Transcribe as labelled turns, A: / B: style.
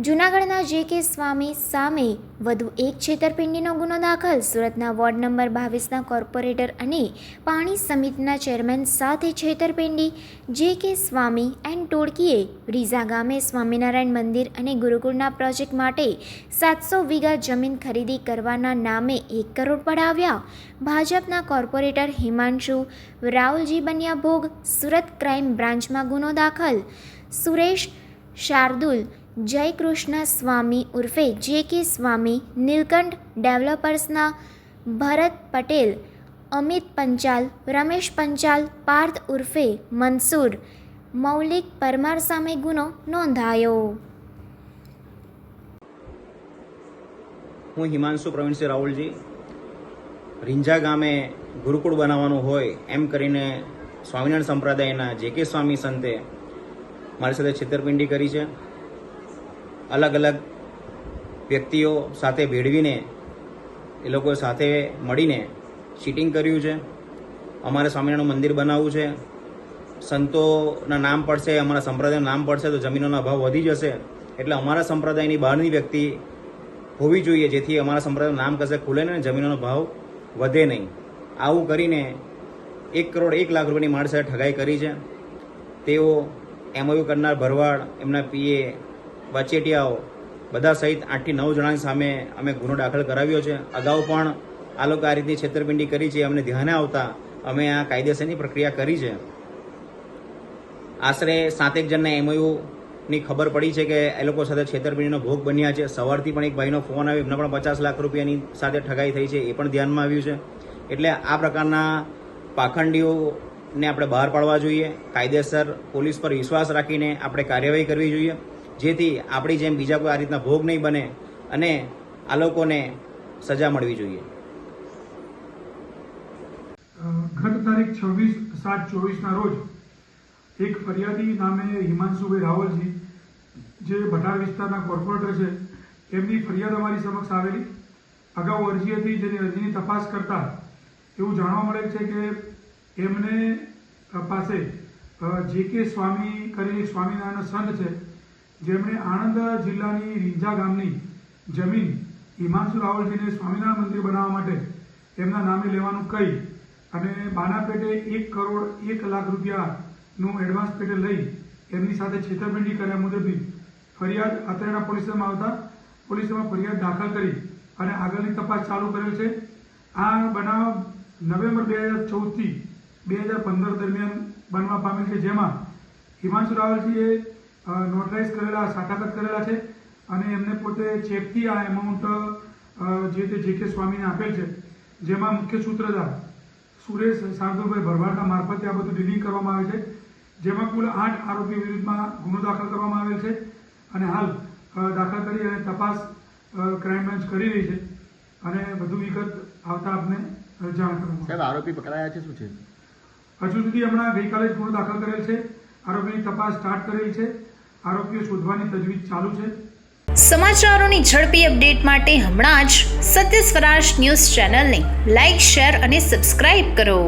A: જૂનાગઢના જે કે સ્વામી સામે વધુ એક છેતરપિંડીનો ગુનો દાખલ. સુરતના વોર્ડ નંબર બાવીસના કોર્પોરેટર અને પાણી સમિતિના ચેરમેન સાથે છેતરપિંડી. જે કે સ્વામી એન્ડ ટોળકીએ રીઝા ગામે સ્વામિનારાયણ મંદિર અને ગુરુકુળના પ્રોજેક્ટ માટે સાતસો વીઘા જમીન ખરીદી કરવાના નામે એક કરોડ પડાવ્યા. ભાજપના કોર્પોરેટર હિમાંશુ, રાહુલજી બન્યા ભોગ, સુરત ક્રાઇમ બ્રાન્ચમાં ગુનો દાખલ. સુરેશ શાર્દુલ જયકૃષ્ણ સ્વામી ઉર્ફે જે કે સ્વામી, નીલકંઠ ડેવલપર્સના ભરત પટેલ, અમિત પંચાલ, રમેશ પંચાલ, પાર્થ ઉર્ફે મનસુર, મૌલિક પરમાર સામે ગુનો નોંધાયો.
B: હું હિમાંશુ પ્રવીણસિંહ રાહુલજી. રીંઝા ગામે ગુરુકુળ બનાવવાનું હોય એમ કરીને સ્વામિનારાયણ સંપ્રદાયના જે કે સ્વામી સંતે મારી સાથે છેતરપિંડી કરી છે. અલગ અલગ વ્યક્તિઓ સાથે ભેળવીને, એ લોકો સાથે મળીને શીટિંગ કર્યું છે. અમારે સ્વામિનારાયણ મંદિર બનાવવું છે. સંતોના નામ પડશે, અમારા સંપ્રદાયનું નામ પડશે, તો જમીનોના ભાવ વધી જશે. એટલે અમારા સંપ્રદાયની બહારની વ્યક્તિ હોવી જોઈએ, જેથી અમારા સંપ્રદાયનું નામ કશે ખુલે ને જમીનોનો ભાવ વધે નહીં. આવું કરીને એક કરોડ એક લાખ રૂપિયાની મારી ઠગાઈ કરી છે. તેઓ એમઓયુ કરનાર ભરવાડ, એમના પીએ વચેટિયાઓ, બધા સહિત આઠથી નવ જણાની સામે અમે ગુનો દાખલ કરાવ્યો છે. અગાઉ પણ આ લોકો આ રીતની છેતરપિંડી કરી છે, અમને ધ્યાને આવતા અમે આ કાયદેસરની પ્રક્રિયા કરી છે. આશરે સાતેક જણને એમઓયુની ખબર પડી છે કે એ લોકો સાથે છેતરપિંડીનો ભોગ બન્યા છે. સવારથી પણ એક ભાઈનો ફોન આવ્યો, એમને પણ પચાસ લાખ રૂપિયાની સાથે ઠગાઈ થઈ છે, એ પણ ધ્યાનમાં આવ્યું છે. એટલે આ પ્રકારના પાખંડીઓને આપણે બહાર પાડવા જોઈએ. કાયદેસર પોલીસ પર વિશ્વાસ રાખીને આપણે કાર્યવાહી કરવી જોઈએ. જેથી આપણી જેમ બીજા કોઈ આ રીતના ભોગ નહીં બને અને આ લોકોને સજા મળવી જોઈએ.
C: ગત તારીખ છવ્વીસ સાત ચોવીસના રોજ એક ફરિયાદી નામે હિમાંશુભાઈ રાવલજી, જે ભટાર વિસ્તારના કોર્પોરેટર છે એમની ફરિયાદ અમારી સમક્ષ આવેલી. અગાઉ અરજી હતી જેની અરજીની તપાસ કરતા એવું જાણવા મળે છે કે એમને પાસે જે કે સ્વામી કરીને એક સ્વામિનારાયણ સંત છે જેમણે આણંદ જિલ્લાની રીંઝા ગામની જમીન હિમાંશુ રાવલજીને સ્વામિનારાયણ મંદિર બનાવવા માટે એમના નામે લેવાનું કહી અને બાના પેટે એક કરોડ એક લાખ રૂપિયાનું એડવાન્સ પેટે લઈ એમની સાથે છેતરપિંડી કર્યા મુજબની ફરિયાદ અત્રેના પોલીસમાં આવતા પોલીસમાં ફરિયાદ દાખલ કરી અને આગળની તપાસ ચાલુ કરેલ છે. આ બનાવ નવેમ્બર બે હજાર ચૌદથી બે હજાર પંદર દરમિયાન બનવા પામેલ છે, જેમાં હિમાંશુ રાવલજીએ નોટરાઇઝ કરેલા સાકાત કરેલા છે અને એમને પોતે ચેકથી આ એમાઉન્ટ જે તે જે કે સ્વામીને આપેલ છે જેમાં મુખ્ય સૂત્રધાર સુરેશ શાર્દુલભાઈ ભરવાડના મારફતે આ બધું ડીલિંગ કરવામાં આવે છે જેમાં કુલ આઠ આરોપી વિરુદ્ધમાં ગુનો દાખલ કરવામાં આવેલ છે અને હાલ દાખલ કરી અને તપાસ ક્રાઇમ બ્રાન્ચ કરી રહી છે અને વધુ વિગત આવતા આપને જાણ કરવામાં
D: સાહેબ આરોપી પકડાયા છે શું છે?
C: હજુ સુધી હમણાં ગઈકાલે જ ગુનો દાખલ કરેલ છે. આરોપીની તપાસ સ્ટાર્ટ કરેલ છે. આરોપીઓ શોધવાની તજવીજ ચાલુ છે.
E: સમાચારોની ઝડપી અપડેટ માટે હમણાં જ સત્ય સ્વરાજ ન્યૂઝ ચેનલને લાઇક શેર અને સબસ્ક્રાઇબ કરો.